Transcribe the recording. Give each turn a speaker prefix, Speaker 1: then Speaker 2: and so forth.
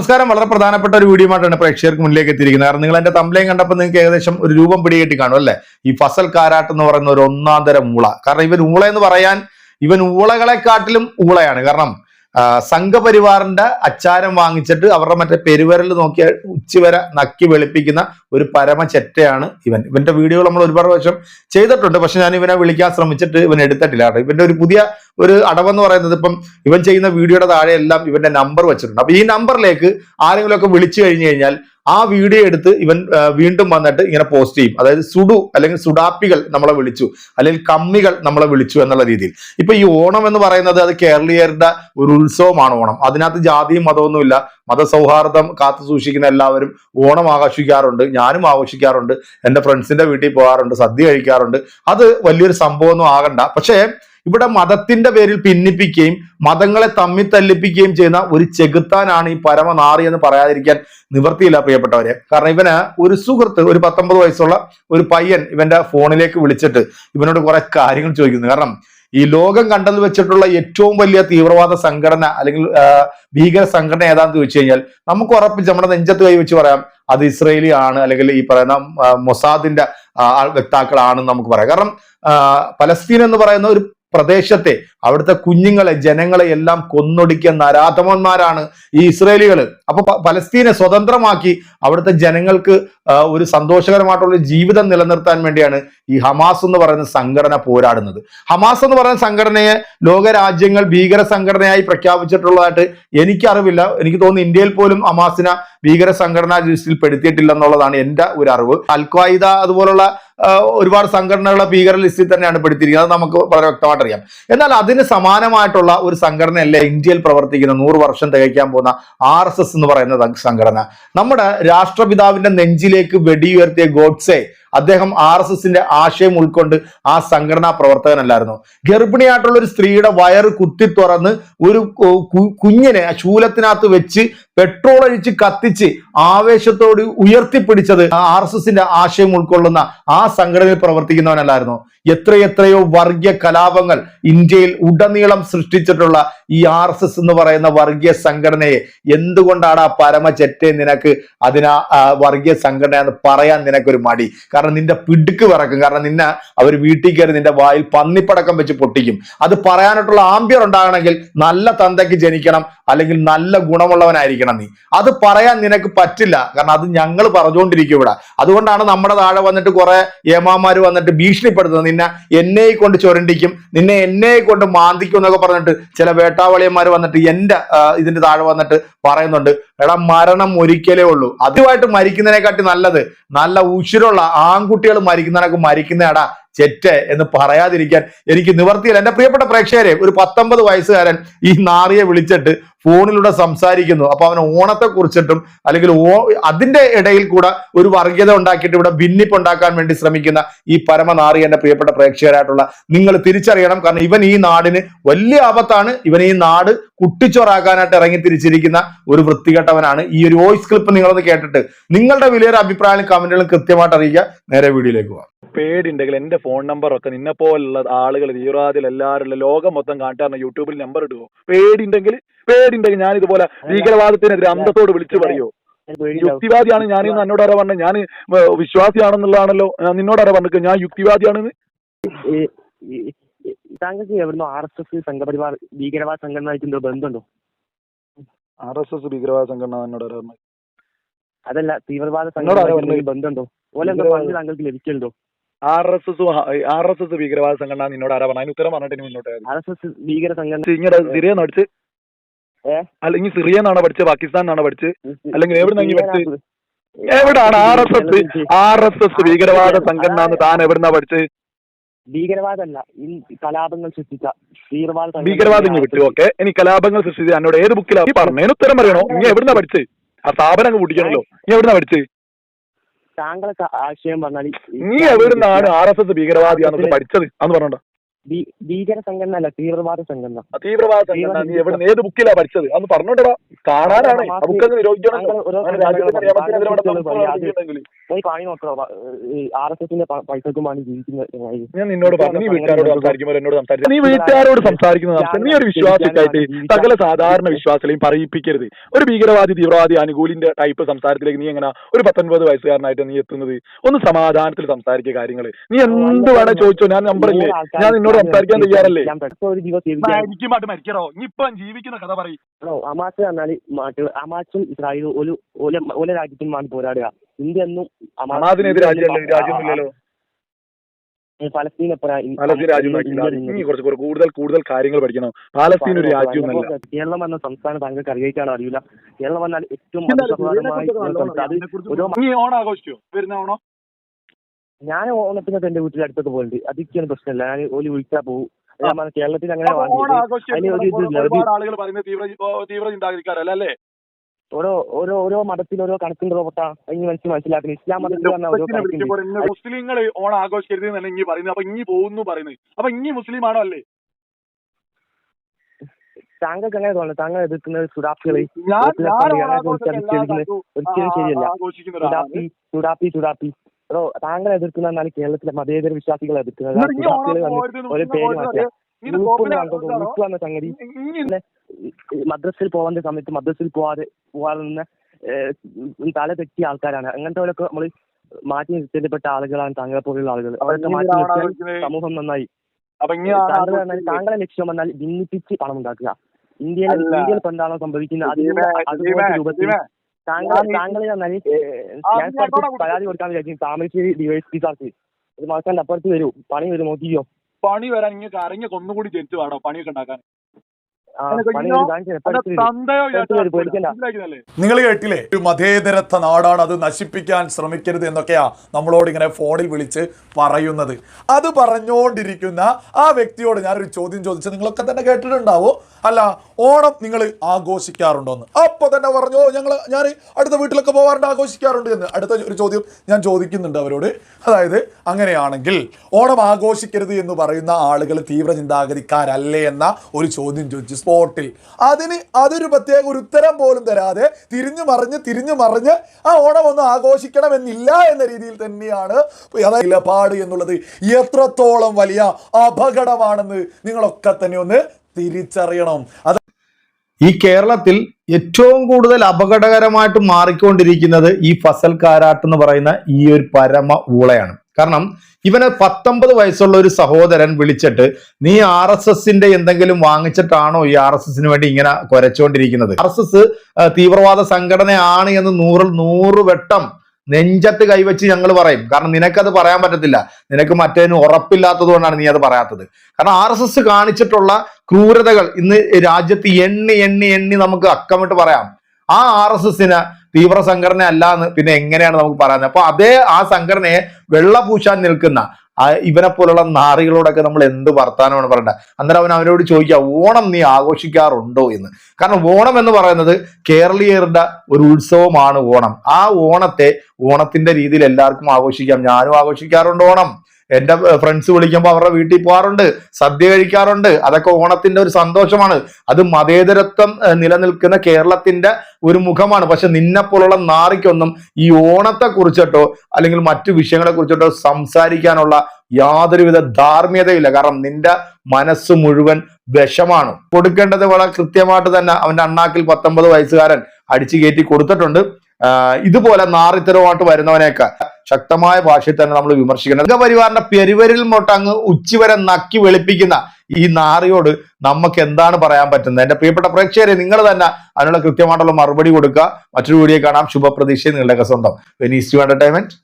Speaker 1: നമസ്കാരം. വളരെ പ്രധാനപ്പെട്ട ഒരു വീഡിയോ ആയിട്ടാണ് പ്രേക്ഷകർക്ക് മുന്നിലേക്ക് എത്തിയിരിക്കുന്നത്. കാരണം നിങ്ങൾ എന്റെ തമ്പ്ലയും കണ്ടപ്പോൾ നിങ്ങൾക്ക് ഏകദേശം ഒരു രൂപം പിടികെട്ടി കാണും അല്ലെ? ഈ ഫസൽ കാരാട്ട് എന്ന് പറയുന്ന ഒരു ഒന്നാം തരം ഊള. കാരണം ഇവൻ ഊള എന്ന് പറയാൻ ഇവൻ ഊളകളെക്കാട്ടിലും ഊളയാണ്. കാരണം സംഘപരിവാറിന്റെ അച്ചാരം വാങ്ങിച്ചിട്ട് അവരുടെ മറ്റേ പെരുവരൽ നോക്കിയ ഉച്ചവരെ നക്കി വെളുപ്പിക്കുന്ന ഒരു പരമ ചെറ്റയാണ് ഇവൻ. ഇവന്റെ വീഡിയോ നമ്മൾ ഒരുപാട് പ്രാവശ്യം ചെയ്തിട്ടുണ്ട്. പക്ഷെ ഞാൻ ഇവനെ വിളിക്കാൻ ശ്രമിച്ചിട്ട് ഇവൻ എടുത്തിട്ടില്ല. കേട്ടോ ഇവന്റെ ഒരു പുതിയ ഒരു അടവെന്ന് പറയുന്നത് ഇപ്പം ഇവൻ ചെയ്യുന്ന വീഡിയോയുടെ താഴെ എല്ലാം ഇവന്റെ നമ്പർ വെച്ചിട്ടുണ്ട്. അപ്പൊ ഈ നമ്പറിലേക്ക് ആരെങ്കിലും ഒക്കെ വിളിച്ചു കഴിഞ്ഞു കഴിഞ്ഞാൽ ആ വീഡിയോ എടുത്ത് ഇവൻ വീണ്ടും വന്നിട്ട് ഇങ്ങനെ പോസ്റ്റ് ചെയ്യും. അതായത് സുഡു അല്ലെങ്കിൽ സുഡാപ്പികൾ നമ്മളെ വിളിച്ചു. അല്ലെങ്കിൽ കമ്മികൾ നമ്മളെ വിളിച്ചു എന്നുള്ള രീതിയിൽ. ഇപ്പൊ ഈ ഓണം എന്ന് പറയുന്നത് അത് കേരളീയരുടെ ഒരു ഉത്സവമാണ് ഓണം. അതിനകത്ത് ജാതിയും മതമൊന്നുമില്ല മതസൗഹാർദ്ദം കാത്തു സൂക്ഷിക്കുന്ന എല്ലാവരും ഓണം ആഘോഷിക്കാറുണ്ട്. ഞാനും ആഘോഷിക്കാറുണ്ട്. എന്റെ ഫ്രണ്ട്സിന്റെ വീട്ടിൽ പോകാറുണ്ട്. സദ്യ കഴിക്കാറുണ്ട്. അത് വലിയൊരു സംഭവമൊന്നും ആകണ്ട. പക്ഷേ ഇവിടെ മതത്തിന്റെ പേരിൽ ഭിന്നിപ്പിക്കുകയും മതങ്ങളെ തമ്മിൽ തല്ലിപ്പിക്കുകയും ചെയ്യുന്ന ഒരു ചെകുത്താനാണ് ഈ പരമനാറി എന്ന് പറയാതിരിക്കാൻ നിവർത്തിയില്ല പ്രിയപ്പെട്ടവരെ. കാരണം ഇവന് ഒരു സുഹൃത്ത് ഒരു പത്തൊമ്പത് വയസ്സുള്ള ഒരു പയ്യൻ ഇവന്റെ ഫോണിലേക്ക് വിളിച്ചിട്ട് ഇവനോട് കുറെ കാര്യങ്ങൾ ചോദിക്കുന്നു. കാരണം ഈ ലോകം കണ്ടെന്ന് വെച്ചിട്ടുള്ള ഏറ്റവും വലിയ തീവ്രവാദ സംഘടന അല്ലെങ്കിൽ ഭീകര സംഘടന ഏതാന്ന് ചോദിച്ചു കഴിഞ്ഞാൽ നമുക്ക് ഉറപ്പിച്ച് നമ്മുടെ നെഞ്ചത്ത് കൈ വെച്ച് പറയാം അത് ഇസ്രയേലി ആണ് അല്ലെങ്കിൽ ഈ പറയുന്ന മൊസാദിന്റെ വ്യക്താക്കളാണെന്ന് നമുക്ക് പറയാം. കാരണം പലസ്തീൻ എന്ന് പറയുന്ന ഒരു പ്രദേശത്തെ അവിടുത്തെ കുഞ്ഞുങ്ങളെ ജനങ്ങളെ എല്ലാം കൊന്നൊടുക്കിയ നരാധമന്മാരാണ് ഈ ഇസ്രയേലികൾ അപ്പൊ പലസ്തീനെ സ്വതന്ത്രമാക്കി അവിടുത്തെ ജനങ്ങൾക്ക് ഒരു സന്തോഷകരമായിട്ടുള്ള ജീവിതം നിലനിർത്താൻ വേണ്ടിയാണ് ഈ ഹമാസ് എന്ന് പറയുന്ന സംഘടന പോരാടുന്നത്. ഹമാസ് എന്ന് പറയുന്ന സംഘടനയെ ലോകരാജ്യങ്ങൾ ഭീകര സംഘടനയായി പ്രഖ്യാപിച്ചിട്ടുള്ളതായിട്ട് എനിക്കറിവില്ല. എനിക്ക് തോന്നുന്നു ഇന്ത്യയിൽ പോലും ഹമാസിനെ ഭീകര സംഘടനാ ലിസ്റ്റിൽ പെടുത്തിയിട്ടില്ല എന്നുള്ളതാണ് എന്റെ ഒരു അറിവ്. അൽഖ്വായിദ അതുപോലുള്ള ഒരുപാട് സംഘടനകളെ ഭീകര ലിസ്റ്റിൽ തന്നെയാണ് പെടുത്തിയിരിക്കുന്നത്. അത് നമുക്ക് വളരെ വ്യക്തമായിട്ട് അറിയാം എന്നാൽ അതിന് സമാനമായിട്ടുള്ള ഒരു സംഘടനയല്ല ഇന്ത്യയിൽ പ്രവർത്തിക്കുന്ന നൂറ് വർഷം തികയ്ക്കാൻ പോകുന്ന ആർ എന്ന് പറയുന്ന സംഘടന. നമ്മുടെ രാഷ്ട്രപിതാവിന്റെ നെഞ്ചിലേക്ക് വെടിയുയർത്തിയ ഗോഡ്സെ അദ്ദേഹം ആർ എസ് എസിന്റെ ആശയം ഉൾക്കൊണ്ട് ആ സംഘടനാ പ്രവർത്തകനല്ലായിരുന്നു. ഗർഭിണിയായിട്ടുള്ള ഒരു സ്ത്രീയുടെ വയറ് കുത്തി തുറന്ന് ഒരു കുഞ്ഞിനെ ശൂലത്തിനകത്ത് വെച്ച് പെട്രോൾ അഴിച്ച് കത്തിച്ച് ആവേശത്തോട് ഉയർത്തിപ്പിടിച്ചത് ആർ എസ് എസിന്റെ ആശയം ഉൾക്കൊള്ളുന്ന ആ സംഘടനയിൽ പ്രവർത്തിക്കുന്നവനല്ലായിരുന്നു. എത്രയെത്രയോ വർഗീയ കലാപങ്ങൾ ഇന്ത്യയിൽ ഉടനീളം സൃഷ്ടിച്ചിട്ടുള്ള ഈ ആർ എസ് എസ് എന്ന് പറയുന്ന വർഗീയ സംഘടനയെ എന്തുകൊണ്ടാണ് ആ പരമ ചെറ്റേ നിനക്ക് അതിനാ വർഗീയ സംഘടന എന്ന് പറയാൻ നിനക്കൊരു മടി? കാരണം നിന്റെ പിടുക്ക് പറക്കും കാരണം നിന്നെ അവർ വീട്ടിൽ കയറി നിന്റെ വായിൽ പന്നിപ്പടക്കം വെച്ച് പൊട്ടിക്കും. അത് പറയാനായിട്ടുള്ള ആംബിയർ ഉണ്ടാകണമെങ്കിൽ നല്ല തന്തയ്ക്ക് ജനിക്കണം അല്ലെങ്കിൽ നല്ല ഗുണമുള്ളവനായിരിക്കണം നീ. അത് പറയാൻ നിനക്ക് പറ്റില്ല. കാരണം അത് ഞങ്ങൾ പറഞ്ഞുകൊണ്ടിരിക്കും ഇവിടെ. അതുകൊണ്ടാണ് നമ്മുടെ താഴെ വന്നിട്ട് കുറെ ഏമാമാര് വന്നിട്ട് ഭീഷണിപ്പെടുത്തുന്നത്. നിന്നെ എന്നെ കൊണ്ട് ചുരണ്ടിക്കും നിന്നെ എന്നെ കൊണ്ട് മാന്തിക്കും എന്നൊക്കെ പറഞ്ഞിട്ട് ചില വേട്ടാവളിയന്മാർ വന്നിട്ട് എന്റെ ഇതിന്റെ താഴെ വന്നിട്ട് പറയുന്നുണ്ട് എടാ മരണം ഒരിക്കലേ ഉള്ളൂ. അതുമായിട്ട് മരിക്കുന്നതിനെക്കാട്ടി നല്ലത് നല്ല ഉശിരുള്ള ആൺകുട്ടികൾ മരിക്കുന്നതിനൊക്കെ മരിക്കുന്നേടാ ചെറ്റ് എന്ന് പറയാതിരിക്കാൻ എനിക്ക് നിവർത്തിയില്ല. എന്റെ പ്രിയപ്പെട്ട പ്രേക്ഷകരെ ഒരു പത്തൊമ്പത് വയസ്സുകാരൻ ഈ നാറിയെ വിളിച്ചിട്ട് ഫോണിലൂടെ സംസാരിക്കുന്നു. അപ്പൊ അവൻ ഓണത്തെ കുറിച്ചിട്ടും അല്ലെങ്കിൽ ഓ അതിന്റെ ഇടയിൽ കൂടെ ഒരു വർഗീയത ഉണ്ടാക്കിയിട്ട് ഇവിടെ ഭിന്നിപ്പ് ഉണ്ടാക്കാൻ വേണ്ടി ശ്രമിക്കുന്ന ഈ പരമനാറി എന്റെ പ്രിയപ്പെട്ട പ്രേക്ഷകരായിട്ടുള്ള നിങ്ങൾ തിരിച്ചറിയണം. കാരണം ഇവൻ ഈ നാടിന് വലിയ ആപത്താണ്. ഇവൻ ഈ നാട് കുട്ടിച്ചോറാക്കാനായിട്ട് ഇറങ്ങി തിരിച്ചിരിക്കുന്ന ഒരു വൃത്തികെട്ടവനാണ്. ഈ ഒരു വോയിസ് ക്ലിപ്പ് നിങ്ങളൊന്ന് കേട്ടിട്ട് നിങ്ങളുടെ വലിയൊരു അഭിപ്രായങ്ങളും കമന്റുകളും കൃത്യമായിട്ട് അറിയിക്കുക. നേരെ വീഡിയോയിലേക്ക് പോവാം.
Speaker 2: പേടിയുണ്ടെങ്കിൽ എന്റെ ഫോൺ നമ്പർ ഒക്കെ നിന്നെ പോലുള്ള ആളുകൾ തീവ്രവാദികൾ എല്ലാവരും ലോകം മൊത്തം കാട്ടാറിന് യൂട്യൂബിൽ നമ്പർ ഇടുവോ പേടിയുണ്ടെങ്കിൽ പേടിയുണ്ടെങ്കിൽ ഞാൻ ഇതുപോലെ ഭീകരവാദത്തിനെതിരെ അന്തത്തോട് വിളിച്ചു പറയോ? യുക്തിവാദിയാണ് ഞാൻ ഇന്ന് എന്നോട് ആരാ പറഞ്ഞത്. ഞാൻ വിശ്വാസിയാണെന്നുള്ളതാണല്ലോ. നിന്നോട് ആരാ പറഞ്ഞത്? ഞാൻ യുക്തിവാദിയാണെന്ന്
Speaker 3: താങ്കൾക്ക് എവിടുന്നോ ആർ എസ് എസ് സംഘപരിവാർ ഭീകരവാദ സംഘടനയായിട്ട് എന്തോ ബന്ധമുണ്ടോ?
Speaker 2: ആർ എസ് എസ് ഭീകരവാദ സംഘടന എന്നോട് ആരാ പറഞ്ഞത്.
Speaker 3: അതല്ല തീവ്രവാദ
Speaker 2: സംഘടന
Speaker 3: ബന്ധമുണ്ടോ? ഓലെന്തോ താങ്കൾക്ക് ലഭിക്കലുണ്ടോ?
Speaker 2: R S S R S S ഭീകരവാദ സംഘടന നിന്നോട് ആരാ പറഞ്ഞു ഉത്തരം പറഞ്ഞിട്ട് മുന്നോട്ട്
Speaker 3: ആർ എസ് എസ് ഭീകര സംഘടന.
Speaker 2: ഇങ്ങനെ സിറിയ പഠിച്ച്? അല്ലെങ്കിൽ സിറിയ എന്നാണോ പഠിച്ചത്? പാകിസ്ഥാനാണോ പഠിച്ച്? അല്ലെങ്കിൽ എവിടെ ഇങ്ങ്
Speaker 3: ഭീകര-
Speaker 2: എവിടാണ് R S S R S S ഭീകരവാദ സംഘടന എന്ന് താൻ എവിടുന്നാ പഠിച്ച്
Speaker 3: ഭീകരവാദമല്ല ഈ കലാപങ്ങൾ സൃഷ്ടിച്ച തീവ്രവാദ
Speaker 2: ഭീകരവാദം വിട്ടു. ഓക്കെ ഇനി കലാപങ്ങൾ സൃഷ്ടിച്ച എന്നോട് ഏത് ബുക്കിലാണ് പറഞ്ഞു പറഞ്ഞതിന് ഉത്തരം പറയണോ? നീ എവിടുന്നാ പഠിച്ച് ആ സ്ഥാപനം കൂട്ടിക്കണല്ലോ നീ എവിടുന്നാ പഠിച്ചത്?
Speaker 3: താങ്കളൊക്കെ ആശയം പറഞ്ഞാൽ
Speaker 2: നീ എവിടുന്നാണ് ആർ എസ് എസ് ഭീകരവാദിയാണെന്ന് പഠിച്ചത്? അന്ന് പറഞ്ഞോ
Speaker 3: ഭീ- ഭീകര സംഘടന അല്ല തീവ്രവാദ സംഘടന
Speaker 2: തീവ്രവാദ സംഘടന നീ എവിടെ ഏത് ബുക്കിലാ പഠിച്ചത്? അന്ന് പറഞ്ഞോടാ കാണാനാണ്.
Speaker 3: പോയി കാണി നോക്കണോ. ആർ എസ് എസിന്റെ പൈസക്കും വേണ്ടി ജീവിക്കുന്ന
Speaker 2: ഞാൻ നിന്നോട് പറഞ്ഞു. നീ വീട്ടുകാരോട് സംസാരിക്കുമ്പോൾ എന്നോട് സംസാരിക്കും നീ വീട്ടുകാരോട് സംസാരിക്കുന്നത് സംസാരം നീ ഒരു വിശ്വാസിക്കായിട്ട് സകല സാധാരണ വിശ്വാസികളെയും പറയിപ്പിക്കരുത്. ഒരു ഭീകരവാദി തീവ്രവാദി അനുകൂലിന്റെ ടൈപ്പ് സംസാരത്തിലേക്ക് നീ എങ്ങനെ ഒരു പത്തൊൻപത് വയസ്സുകാരനായിട്ട് നീ എത്തുന്നത്? ഒന്ന് സമാധാനത്തിൽ സംസാരിക്കുക കാര്യങ്ങൾ നീ എന്ത് വേണേ ചോദിച്ചോ? ഞാൻ നമ്പറില്ലേ ഞാൻ നിന്നോട് സംസാരിക്കാൻ തയ്യാറല്ലേ?
Speaker 3: ഒരു ദിവസം
Speaker 2: മരിക്കുമായിട്ട് മരിക്കറോ ഇനി ഇപ്പൊ ജീവിക്കുന്ന കഥ പറയും.
Speaker 3: അമാസ് പറഞ്ഞാൽ അമാസും ഇസ്രായേലും ഒരു ഓല വേണ്ടി പോരാടുക. ഇന്ത്യ എന്നും ഫലസ്തീൻ
Speaker 2: കുറച്ച് കൂടുതൽ കൂടുതൽ കാര്യങ്ങൾ പഠിക്കണം പാലസ്തീൻ ഒരു രാജ്യമല്ല
Speaker 3: കേരളം എന്ന സംസ്ഥാനം താങ്കൾക്ക് അറിയിക്കാനോ അറിയില്ല? കേരളം എന്നാൽ ഏറ്റവും
Speaker 2: എന്നാലും
Speaker 3: മതസൗഹാർദ്ദമായി
Speaker 2: ഇതിനെക്കുറിച്ച് നല്ലോണം
Speaker 3: അത്
Speaker 2: അറിയാം.
Speaker 3: ഓരോ
Speaker 2: നീ ഓണം ആഘോഷിക്കോ വരുന്ന ഓണം?
Speaker 3: ഞാൻ ഓണത്തിനൊക്കെ എന്റെ വീട്ടിൽ അടുത്തൊക്കെ പോകുന്നുണ്ട് അതൊക്കെയാണ് പ്രശ്നമില്ല. ഞാൻ ഓൽ വിളിച്ചാ പോകും കേരളത്തിൽ അങ്ങനെ
Speaker 2: ആളുകൾ പറയുന്നത് തീവ്ര തീവ്ര ചിന്താഗതിക്കാരല്ല
Speaker 3: ഓരോ ഓരോ ഓരോ മതത്തിൽ ഓരോ കണക്കുണ്ട് റോബോട്ടാ ഇനി മനസ്സിൽ മനസ്സിലാക്കുന്നത് ഇസ്ലാം മതത്തിൽ
Speaker 2: മുസ്ലിങ്ങൾ ഓണം ആഘോഷിക്കരുത് എന്നല്ല ഇനി പറയുന്നത്. അപ്പൊ ഇനി പോകുന്നു പറയുന്നത്. അപ്പൊ ഇനി മുസ്ലിം ആണോ അല്ലേ?
Speaker 3: താങ്കൾക്ക് അങ്ങനെ തോന്നുന്നു. താങ്കൾ എതിർക്കുന്നത് സുഡാപ്പികളെ ഒരിക്കലും ശരിയല്ല. സുഡാപ്പി സുഡാപ്പി സുഡാപ്പി. ബ്രോ താങ്കൾ എതിർക്കുന്ന എന്നാൽ കേരളത്തിലെ മതേതര വിശ്വാസികളെ എതിർക്കുന്നത് ഒരു പേര് ഗ്രൂപ്പ്
Speaker 2: ആൾക്കാരാണോ?
Speaker 3: സംഗതി. മദ്രസിൽ പോകേണ്ട സമയത്ത് മദ്രസിൽ പോവാതെ പോവാതെ നിന്ന് തല തെറ്റിയ ആൾക്കാരാണ്. അങ്ങനത്തെ നമ്മൾ മാറ്റി നിർത്തപ്പെട്ട ആളുകളാണ് താങ്കളെ പോലുള്ള ആളുകൾ അവരൊക്കെ മാറ്റി നിർത്തിയാൽ സമൂഹം നന്നായി. താങ്കളെ ലക്ഷ്യം വന്നാൽ ഭിന്നിപ്പിച്ച് പണം ഉണ്ടാക്കുക ഇന്ത്യയിൽ ഇന്ത്യയിൽ എന്താണോ സംഭവിക്കുന്നത്? അതിന്റെ
Speaker 2: അതുപോലെ
Speaker 3: രൂപത്തിൽ. താങ്കൾ താങ്കൾ ഞാൻ പരാതി കൊടുക്കാൻ താമരശ്ശേരി ഡിവൈസ് പിസാർക്ക് ഒരു മാസം അപ്പുറത്ത് വരൂ. പണി വരും നോക്കിയോ
Speaker 2: പണി വരാൻ അരങ്ങ കൊന്നുകൂടി ജനിച്ചു വേണോ പണിയൊക്കെ ഉണ്ടാക്കാൻ?
Speaker 4: നിങ്ങൾ കേട്ടില്ലേ? ഒരു മതേതരത്വ നാടാണ് അത് നശിപ്പിക്കാൻ ശ്രമിക്കരുത് എന്നൊക്കെയാ നമ്മളോട് ഇങ്ങനെ ഫോണിൽ വിളിച്ച് പറയുന്നത്. അത് പറഞ്ഞുകൊണ്ടിരിക്കുന്ന ആ വ്യക്തിയോട് ഞാനൊരു ചോദ്യം ചോദിച്ചു. നിങ്ങളൊക്കെ തന്നെ കേട്ടിട്ടുണ്ടാവോ? അല്ല ഓണം നിങ്ങൾ ആഘോഷിക്കാറുണ്ടോന്ന്? അപ്പൊ തന്നെ പറഞ്ഞു "ഓ, ഞങ്ങൾ ഞാൻ അടുത്ത വീട്ടിലൊക്കെ പോകാറുണ്ട് ആഘോഷിക്കാറുണ്ട് എന്ന്. അടുത്ത ഒരു ചോദ്യം ഞാൻ ചോദിക്കുന്നുണ്ട് അവരോട്. അതായത് അങ്ങനെയാണെങ്കിൽ ഓണം ആഘോഷിക്കരുത് എന്ന് പറയുന്ന ആളുകൾ തീവ്ര ചിന്താഗതിക്കാരല്ലേ എന്ന ഒരു ചോദ്യം ചോദിച്ചു. സ്പോട്ടിൽ. അതിന് അതൊരു പ്രത്യേക ഒരു ഉത്തരം പോലും തരാതെ തിരിഞ്ഞു മറിഞ്ഞ് തിരിഞ്ഞു മറിഞ്ഞ് ആ ഓണം ഒന്ന് ആഘോഷിക്കണമെന്നില്ല എന്ന രീതിയിൽ തന്നെയാണ് നിലപാട് എന്നുള്ളത്. എത്രത്തോളം വലിയ അപകടമാണെന്ന് നിങ്ങളൊക്കെ തന്നെ ഒന്ന് തിരിച്ചറിയണം. അത്
Speaker 1: ഈ കേരളത്തിൽ ഏറ്റവും കൂടുതൽ അപകടകരമായിട്ട് മാറിക്കൊണ്ടിരിക്കുന്നത് ഈ ഫസൽ കാരാട്ട് എന്ന് പറയുന്ന ഈ ഒരു പരമ ഊളയാണ്. കാരണം ഇവന് പത്തൊമ്പത് വയസ്സുള്ള ഒരു സഹോദരൻ വിളിച്ചിട്ട് നീ ആർ എസ് എസിന്റെ എന്തെങ്കിലും വാങ്ങിച്ചിട്ടാണോ ഈ ആർ എസ് എസിന് വേണ്ടി ഇങ്ങനെ കുരച്ചുകൊണ്ടിരിക്കുന്നത്? ആർ എസ് എസ് തീവ്രവാദ സംഘടനയാണ് എന്ന് നൂറിൽ നൂറ് വട്ടം നെഞ്ചത്ത് കൈവച്ച് ഞങ്ങൾ പറയും. കാരണം നിനക്കത് പറയാൻ പറ്റത്തില്ല. നിനക്ക് മറ്റേതിന് ഉറപ്പില്ലാത്തത് കൊണ്ടാണ് നീ അത് പറയാത്തത്. കാരണം ആർ എസ് എസ് കാണിച്ചിട്ടുള്ള ക്രൂരതകൾ ഇന്ന് രാജ്യത്ത് എണ്ണി എണ്ണി എണ്ണി നമുക്ക് അക്കമിട്ട് പറയാം. ആ ആർ എസ് എസിന് തീവ്ര സംഘടന അല്ല എന്ന് പിന്നെ എങ്ങനെയാണ് നമുക്ക് പറയുന്നത് അപ്പൊ അതേ ആ സംഘടനയെ വെള്ളപൂശാൻ നിൽക്കുന്ന ഇവനെ പോലുള്ള നാറികളോടൊക്കെ നമ്മൾ എന്ത് വർത്താനമാണ് പറയേണ്ടത്? അന്നേരം അവൻ അവനോട് ചോദിക്കുക ഓണം നീ ആഘോഷിക്കാറുണ്ടോ എന്ന്? കാരണം ഓണം എന്ന് പറയുന്നത് കേരളീയരുടെ ഒരു ഉത്സവമാണ് ഓണം. ആ ഓണത്തെ ഓണത്തിന്റെ രീതിയിൽ എല്ലാവർക്കും ആഘോഷിക്കാം. ഞാനും ആഘോഷിക്കാറുണ്ട് ഓണം. എന്റെ ഫ്രണ്ട്സ് വിളിക്കുമ്പോൾ അവരുടെ വീട്ടിൽ പോകാറുണ്ട് സദ്യ കഴിക്കാറുണ്ട്. അതൊക്കെ ഓണത്തിന്റെ ഒരു സന്തോഷമാണ്. അത് മതേതരത്വം നിലനിൽക്കുന്ന കേരളത്തിന്റെ ഒരു മുഖമാണ്. പക്ഷെ നിന്നെപ്പോലുള്ള നാറിക്കൊന്നും ഈ ഓണത്തെ കുറിച്ചിട്ടോ അല്ലെങ്കിൽ മറ്റു വിഷയങ്ങളെ കുറിച്ചിട്ടോ സംസാരിക്കാനുള്ള യാതൊരുവിധ ധാർമ്മികതയില്ല. കാരണം നിന്റെ മനസ്സ് മുഴുവൻ വിഷമാണ്. കൊടുക്കേണ്ടത് വളരെ കൃത്യമായിട്ട് തന്നെ അവന്റെ അണ്ണാക്കിൽ പത്തൊമ്പത് വയസ്സുകാരൻ അടിച്ചു കയറ്റി കൊടുത്തിട്ടുണ്ട്. ഇതുപോലെ നാറിത്തരമായിട്ട് വരുന്നവനെയൊക്കെ ശക്തമായ ഭാഷയിൽ തന്നെ നമ്മൾ വിമർശിക്കണം. സംഘപരിവാറിന്റെ പെരുവരിൽ മുട്ടങ്ങ് അങ്ങ് ഉച്ചി വരെ നക്കി വെളുപ്പിക്കുന്ന ഈ നാറിയോട് നമുക്ക് എന്താണ് പറയാൻ പറ്റുന്നത്? എന്റെ പ്രിയപ്പെട്ട പ്രേക്ഷകരെ നിങ്ങൾ തന്നെ അതിനുള്ള കൃത്യമായിട്ടുള്ള മറുപടി കൊടുക്കുക. മറ്റൊരു വീഡിയോ കാണാം. ശുഭപ്രതീക്ഷ നിങ്ങളുടെയൊക്കെ സ്വന്തം. Venice to entertainment